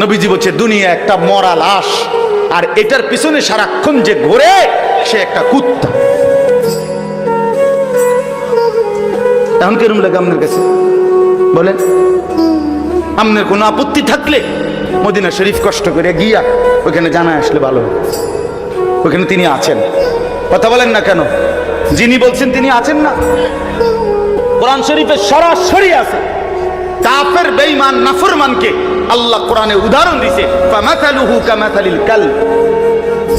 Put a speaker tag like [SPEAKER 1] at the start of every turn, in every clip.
[SPEAKER 1] নবীজি বলছে, দুনিয়া একটা মরা লাশ, আর এটার পিছনে সারাক্ষণ যে ঘোরে, সে একটা কুত্তা। এখন কিরম লাগে আপনার কাছে? বলেন। আপনার কোনো আপত্তি থাকলে মদিনা শরীফ কষ্ট করে গিয়া ওখানে জানা আসলে ভালো। ওখানে তিনি আছেন। কথা বলেন না কেন? যিনি বলছেন তিনি আছেন না। কোরআন শরীফে সরাসরি আছে। কাফের, বেঈমান, নাফরমানকে আল্লাহ কোরআনে উদাহরণ দিছে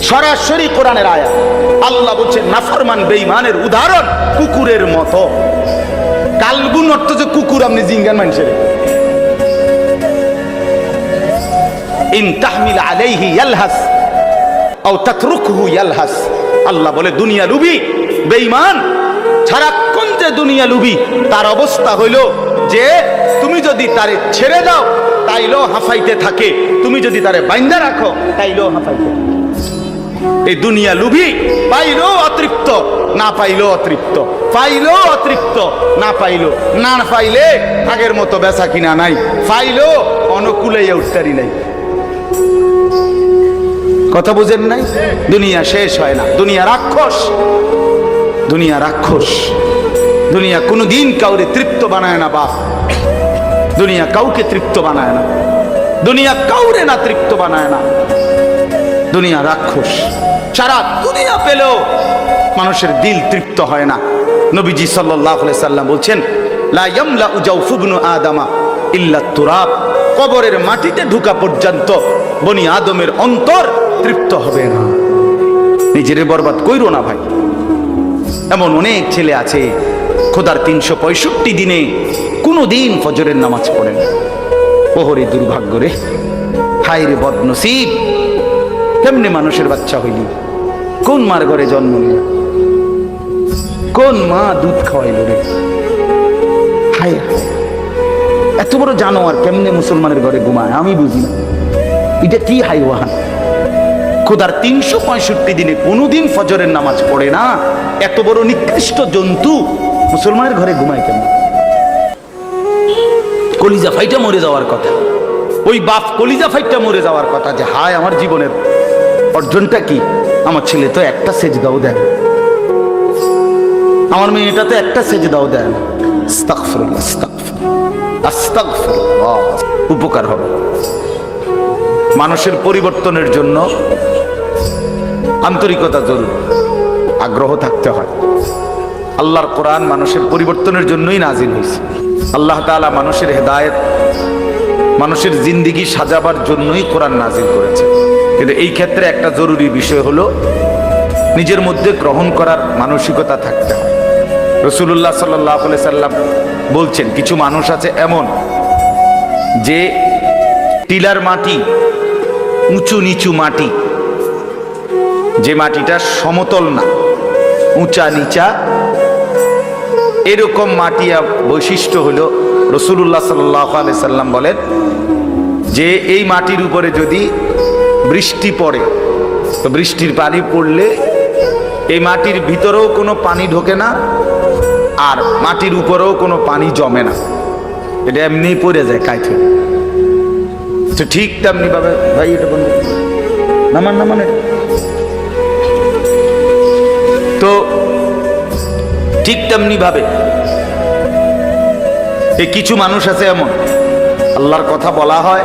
[SPEAKER 1] সরাসরি কোরআনের আয়াত। আল্লাহ বলছে, নাফরমান বেঈমানের উদাহরণ কুকুরের মতো। কালগুন অর্থ যে কুকুর, আপনি জিঙ্গান মানুষের ইন তাহমিল আলাইহি ইয়ালহাস, আও তাতরুকহু ইয়ালহাস। আল্লাহ বলে, দুনিয়া লুবি বেঈমান সারাক্ষণ যে দুনিয়া লুবি, তার অবস্থা হইল যে তুমি যদি তারে ছেড়ে দাও, তাইলেও হাফাইতে থাকে। তুমি যদি তারে বাইন্দা রাখো, তাইলেও হাফাইতে এই দুনিয়া লুভি পাইলো অতৃপ্ত, না পাইলো অতৃপ্ত। পাইলো অতৃপ্ত, না পাইলো না পাইলে আগের মতো বেচা কিনা নাই। পাইলো অনুকূলে উত্তারি নাই। কথা বুঝেন নাই? দুনিয়া শেষ হয় না। দুনিয়া রাক্ষস। দুনিয়া রাক্ষস। দুনিয়া কোনোদিন কাউরে তৃপ্ত বানায় না, বাপ। দুনিয়া কাউকে তৃপ্ত বানায় না। দুনিয়া কাউরে না তৃপ্ত বানায় না। দুনিয়া রাক্ষস। সারা দুনিয়া পেলেও মানুষের দিল তৃপ্ত হয় না। নবীজি সাল্লাহ সাল্লাম বলছেন, লা উজাউফুবনু আদামা ইল্লা তুরাব। কবরের মাটিতে ঢুকা পর্যন্ত বনি আদমের অন্তর তৃপ্ত হবে না। নিজের বরবাদ কইরো না ভাই। এমন অনেক ছেলে আছে খোদার তিনশো পঁয়ষট্টি দিনে কোনো দিন ফজরের নামাজ পড়ে না। ওহরে দুর্ভাগ্য রে। হাই রে বদনসিব। কেমনে মানুষের বাচ্চা হইলি? কোন মার ঘরে জন্ম নিল? কোন মা দুধ খাওয়াইল রে? হাই। এত বড় জানোয়ার কেমনে মুসলমানের ঘরে ঘুমায়? আমি বুঝি না। এটা কি হাইওয়ান? খোদার তিনশো পঁয়ষট্টি দিনে কোনোদিন ফজরের নামাজ পড়ে না। এত বড় নিকৃষ্ট জন্তু মুসলমানের ঘরে ঘুমায় কেন? কলিজা ফাইটা মরে যাওয়ার কথা। ওই বাপ কলিজা ফাইটা মরে যাওয়ার কথা যে, হায়, আমার জীবনের অর্জনটা কি? আমার ছেলে তো একটা সেজ দাও দেন আমার মেয়েটা তো একটা সেজ দাও দেন। উপকার হবে। মানুষের পরিবর্তনের জন্য আন্তরিকতা জরুরি। আগ্রহ থাকতে হয়। আল্লাহর কোরআন মানুষের পরিবর্তনের জন্যই নাজিল হয়েছে। আল্লাহ তাআলা মানুষের হেদায়েত, মানুষের জিন্দিগি সাজাবার জন্যই কোরআন নাজিল করেছে। কিন্তু এই ক্ষেত্রে একটা জরুরি বিষয় হলো, নিজের মধ্যে গ্রহণ করার মানসিকতা থাকতে হয়। রসুল্লাহ সাল্লাহ সাল্লাম বলছেন, কিছু মানুষ আছে এমন যে টিলার মাটি, উঁচু নিচু মাটি, যে মাটিটা সমতল না, উঁচা নিচা এরকম মাটি আ- বৈশিষ্ট্য হল রসুল্লাহ সাল্লাহ সাল্লাম বলেন যে এই মাটির উপরে যদি বৃষ্টি পড়ে, তো বৃষ্টির পানি পড়লে এই মাটির ভিতরেও কোনো পানি ঢোকে না আর মাটির উপরেও কোনো পানি জমে না। এটা এমনি পড়ে যায় কাইতে তো ঠিক তেমনি ভাবে ভাই, এটা বন্ধু নামান নামান। তো ঠিক তেমনি ভাবে। এই কিছু মানুষ আছে এমন। আল্লাহর কথা বলা হয়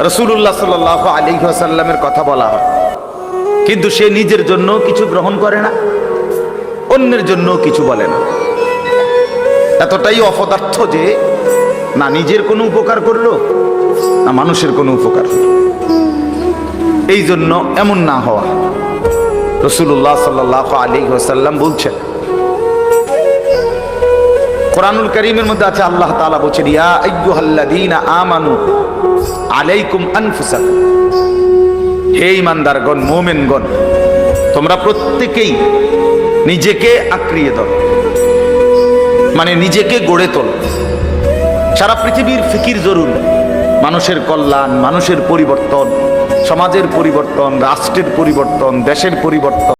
[SPEAKER 1] রসুল্লাহ সাল আলী সাল্লামের কথা বলা হয়। কিন্তু সে নিজের জন্য কিছু গ্রহণ করে না, অন্যের জন্য কিছু বলে না। এতটাই অপদার্থ যে না নিজের কোনো উপকার করল, না মানুষের কোনো উপকার হলো। এই জন্য এমন না হওয়া। রসুল্লাহ সাল্লাহ আলী সাল্লাম বলছেন কোরআনুল করিমের মধ্যে আছে, আল্লাহ ইয়া আইয়ুহাল্লাযীনা আমানু আলাইকুম হে তোমরা প্রত্যেকেই নিজেকে আঁকড়িয়ে ধরো মানে নিজেকে গড়ে তোলো। সারা পৃথিবীর ফিকির জরুরি। মানুষের কল্যাণ, মানুষের পরিবর্তন, সমাজের পরিবর্তন, রাষ্ট্রের পরিবর্তন, দেশের পরিবর্তন।